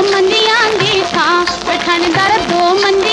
दो मंदिया देखा पठान दर दो मंदिया